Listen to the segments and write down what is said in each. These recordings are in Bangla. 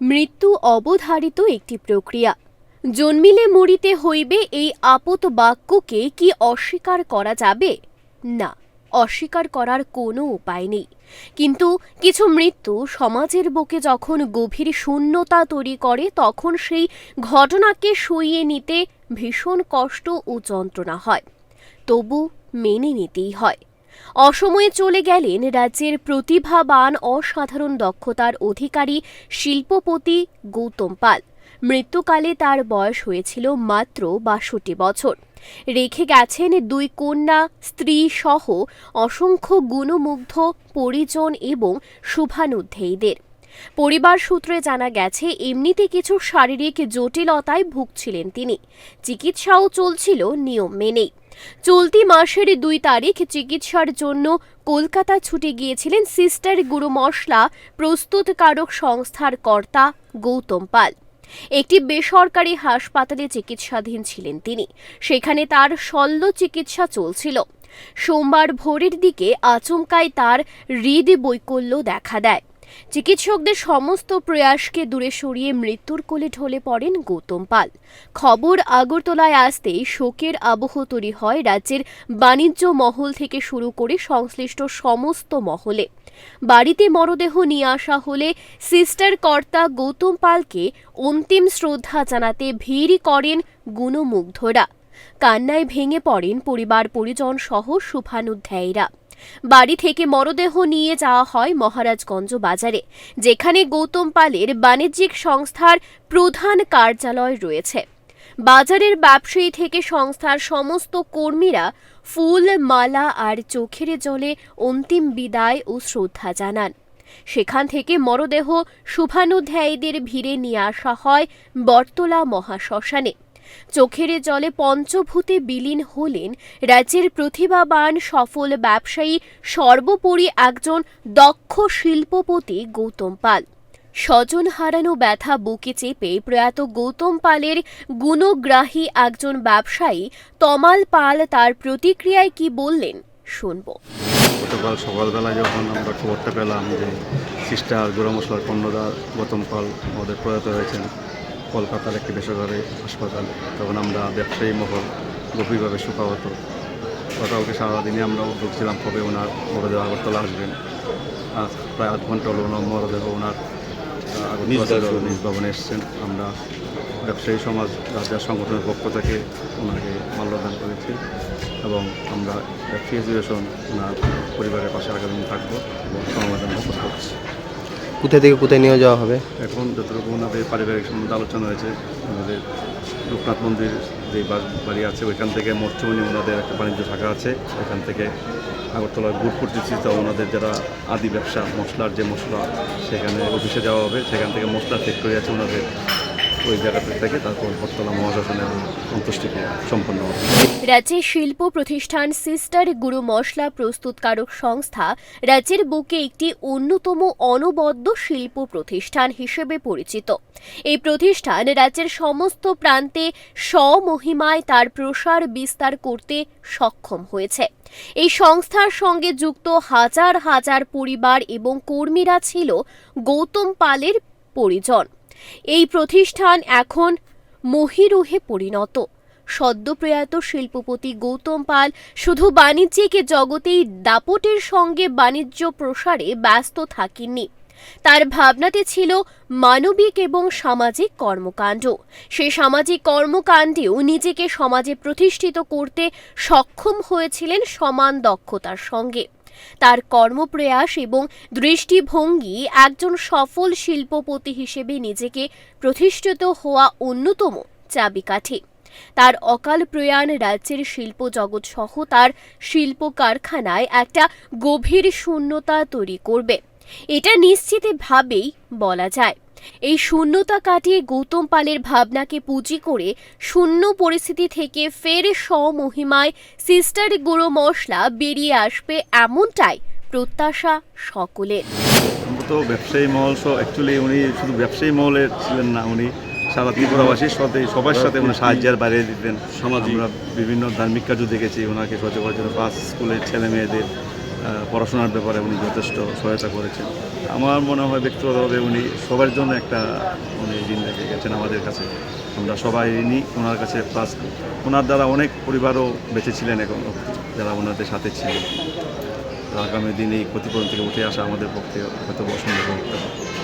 মৃত্যু অবধারিত একটি প্রক্রিয়া। জন্মিলে মরিতে হইবে এই আপত বাক্যকে কি অস্বীকার করা যাবে? না, অস্বীকার করার কোনো উপায় নেই। কিন্তু কিছু মৃত্যু সমাজের বুকে যখন গভীর শূন্যতা তৈরি করে, তখন সেই ঘটনাকে সইয়ে নিতে ভীষণ কষ্ট ও যন্ত্রণা হয়। তবু মেনে নিতেই হয়। অসময়ে চলে গেলেন রাজ্যের প্রতিভাবান অসাধারণ দক্ষতার অধিকারী শিল্পপতি গৌতম পাল। মৃত্যুকালে তার বয়স হয়েছিল মাত্র বাষট্টি বছর। রেখে গেছেন দুই কন্যা, স্ত্রী সহ অসংখ্য গুণমুগ্ধ পরিজন এবং শুভানুধ্যায়ীদের। পরিবার সূত্রে জানা গেছে, এমনিতে কিছু শারীরিক জটিলতায় ভুগছিলেন তিনি। চিকিৎসাও চলছিল, নিয়ম মেনেই। চলতি মাসের দুই তারিখ চিকিৎসার জন্য কলকাতা ছুটে গিয়েছিলেন সিস্টার গুরু মশলা, প্রস্তুতকারক সংস্থার কর্তা গৌতম পাল। একটি বেসরকারি হাসপাতালে চিকিৎসাধীন ছিলেন তিনি। সেখানে তার শল্য চিকিৎসা চলছিল। সোমবার ভোরের দিকে আচমকায় তার হৃদ বৈকল্য দেখা দেয়। চিকিৎসকদের সমস্ত প্রয়াসকে দূরে সরিয়ে মৃত্যুর কোলে ঢলে পড়েন গৌতম পাল। খবর আগরতলায় আসতেই শোকের আবহ তৈরি হয় রাজ্যের বাণিজ্য মহল থেকে শুরু করে সংশ্লিষ্ট সমস্ত মহলে। বাড়িতে মরদেহ নিয়ে আসা হলে সিস্টার কর্তা গৌতম পালকে অন্তিম শ্রদ্ধা জানাতে ভিড় করেন গুণমুগ্ধরা। কান্নায় ভেঙে পড়েন পরিবার পরিজন সহ শুভানুধ্যায়ীরা। বাড়ি থেকে মরদেহ নিয়ে যাওয়া হয় মহারাজগঞ্জ বাজারে, যেখানে গৌতম পালের বাণিজ্যিক সংস্থার প্রধান কার্যালয় রয়েছে। বাজারের ব্যবসায়ী থেকে সংস্থার সমস্ত কর্মীরা ফুল, মালা আর চোখের জলে অন্তিম বিদায় ও শ্রদ্ধা জানান। সেখান থেকে মরদেহ শুভানুধ্যায়ীদের ভিড়ে নিয়ে আসা হয় বটতলা মহাশ্মশানে। চোখের জলে পঞ্চভূতে বিলীন হলেন রাজ্যের প্রতিভাবান সফল ব্যবসায়ী সর্বোপরি একজন দক্ষ শিল্পপতি গৌতম পাল। স্বজন হারানো ব্যথা বুকে চেপে প্রয়াত গৌতম পালের গুণগ্রাহী একজন ব্যবসায়ী তমাল পাল তার প্রতিক্রিয়ায় কি বললেন শুনব। গতকাল সকালবেলা যখন আমরা খবরটা পেলাম যে সিস্টার গুঁড়ো মশলার কর্ণদা গৌতম পাল আমাদের প্রয়াত হয়েছেন কলকাতার একটি বেসরকারি হাসপাতালে তখন আমরা ব্যবসায়ী মহল গভীরভাবে শোকাহত গতকালকে সারাদিনে আমরা উদ্যোগ ছিলাম কবে ওনার মরদেহ আগরতলা আসবেন। প্রায় আধ ঘণ্টা হলো ওনার মরদেহ ওনার নিজ ভবনে। এসছেন। আমরা ব্যবসায়ী সমাজ রাজ্য সংগঠনের পক্ষ থেকে ওনাকে মাল্যদান করেছি এবং আমরা ব্যবসায়ী অ্যাসোসিয়েশন ওনার পরিবারের পাশে আগামী থাকব এবং সমাধান করছি। কোথা থেকে কোথায় নিয়ে যাওয়া হবে? এখন যতটুকু ওনাদের পারিবারিক সম্বন্ধে আলোচনা হয়েছে, আমাদের রূপনাথ মন্দির যে বাড়ি আছে, ওইখান থেকে মৎস্যমণি ওনাদের একটা বাণিজ্য শাখা আছে। এখান থেকে আগরতলার গুড়পুর যে চিত্র ওনাদের যারা আদি ব্যবসা, মশলার যে মশলা, সেখানে অফিসে যাওয়া হবে। সেখান থেকে মশলা মশলার করে আছে ওনাদের ওই জায়গাতে থেকে তারপর মহাশাসনে সম্পন্ন হবে। রাজ্যের শিল্প প্রতিষ্ঠান সিস্টার গুরু মশলা প্রস্তুতকারক সংস্থা রাজ্যের বুকে একটি অন্যতম অনবদ্য শিল্প প্রতিষ্ঠান হিসেবে পরিচিত। এই প্রতিষ্ঠান রাজ্যের সমস্ত প্রান্তে স্বমহিমায় তার প্রসার বিস্তার করতে সক্ষম হয়েছে। এই সংস্থার সঙ্গে যুক্ত হাজার হাজার পরিবার এবং কর্মীরা ছিল গৌতম পালের পরিজন। এই প্রতিষ্ঠান এখন মহিরুহে পরিণত। সদ্যপ্রয়াত শিল্পপতি গৌতম পাল শুধু বাণিজ্যিক জগতেই দাপটের সঙ্গে বাণিজ্য প্রসারে ব্যস্ত থাকেননি। তার ভাবনাতে ছিল মানবিক এবং সামাজিক কর্মকাণ্ড। সে সামাজিক কর্মকাণ্ডেও নিজেকে সমাজে প্রতিষ্ঠিত করতে সক্ষম হয়েছিলেন সমান দক্ষতার সঙ্গে। তার কর্মপ্রয়াস এবং দৃষ্টিভঙ্গি একজন সফল শিল্পপতি হিসেবে নিজেকে প্রতিষ্ঠিত হওয়া অন্যতম চাবিকাঠি। তার অকাল প্রয়াণ রাজ্যের শিল্প জগৎ সহ তার শিল্প কারখানায় একটা গভীর শূন্যতা তৈরি করবে। এটা নিশ্চিতভাবেই বলা যায়। এই শূন্যতা কাটিয়ে গৌতম পালের ভাবনাকে পুঁজি করে শূন্য পরিস্থিতি থেকে ফের স্বমহিমায় সিস্টার গুঁড়ো মশলা বেরিয়ে আসবে এমনটাই প্রত্যাশা সকলের। তো ব্যবসায়ী মহল সহ অ্যাকচুয়ালি উনি শুধু ব্যবসায়ী মহলের ছিলেন না উনি সারা ত্রিপুরাবাসীর সাথে সবার সাথে উনি সাহায্যের বাইরে দিতেন। আমরা বিভিন্ন ধার্মিক কাজও দেখেছি ওনাকে সচেতন করার জন্য বাস স্কুলের ছেলে মেয়েদের পড়াশোনার ব্যাপারে উনি যথেষ্ট সহায়তা করেছেন। আমার মনে হয় ব্যক্তিগতভাবে উনি সবার জন্য একটা উনি ঋণ রেখে গেছেন আমাদের কাছে। আমরা সবাই ঋণই ওনার কাছে প্লাস ওনার দ্বারা অনেক পরিবারও বেঁচে ছিলেন এখন যারা ওনাদের সাথে ছিলেন। আগামী দিনে এই ক্ষতিপূরণ থেকে উঠে আসা আমাদের পক্ষে হয়তো অসম্ভব হতে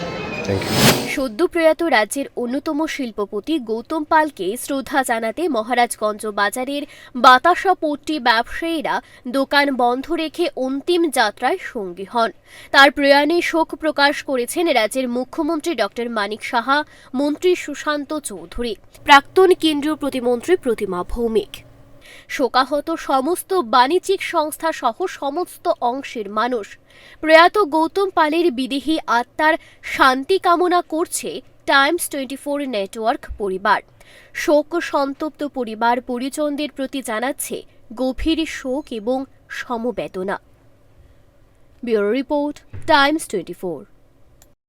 সদ্য প্রয়াত রাজ্যের অন্যতম শিল্পপতি গৌতম পালকে শ্রদ্ধা জানাতে মহারাজগঞ্জ বাজারের বাতাসা পট্টি ব্যবসায়ীরা দোকান বন্ধ রেখে অন্তিম যাত্রায় সঙ্গী হন। তার প্রয়াণে শোক প্রকাশ করেছেন রাজ্যের মুখ্যমন্ত্রী ডক্টর মানিক সাহা, মন্ত্রী সুশান্ত চৌধুরী, প্রাক্তন কেন্দ্রীয় প্রতিমন্ত্রী প্রতিমা ভৌমিক। শোকাহত সমস্ত বাণিজ্যিক সংস্থা সহ সমস্ত অংশের মানুষ। প্রয়াত গৌতম পালের বিদেহী আত্মার শান্তি কামনা করছে টাইমস টোয়েন্টি ফোর নেটওয়ার্ক পরিবার। শোক সন্তপ্ত পরিবার পরিজনদের প্রতি জানাচ্ছে গভীর শোক এবং সমবেদনা। Bureau report, Times twenty four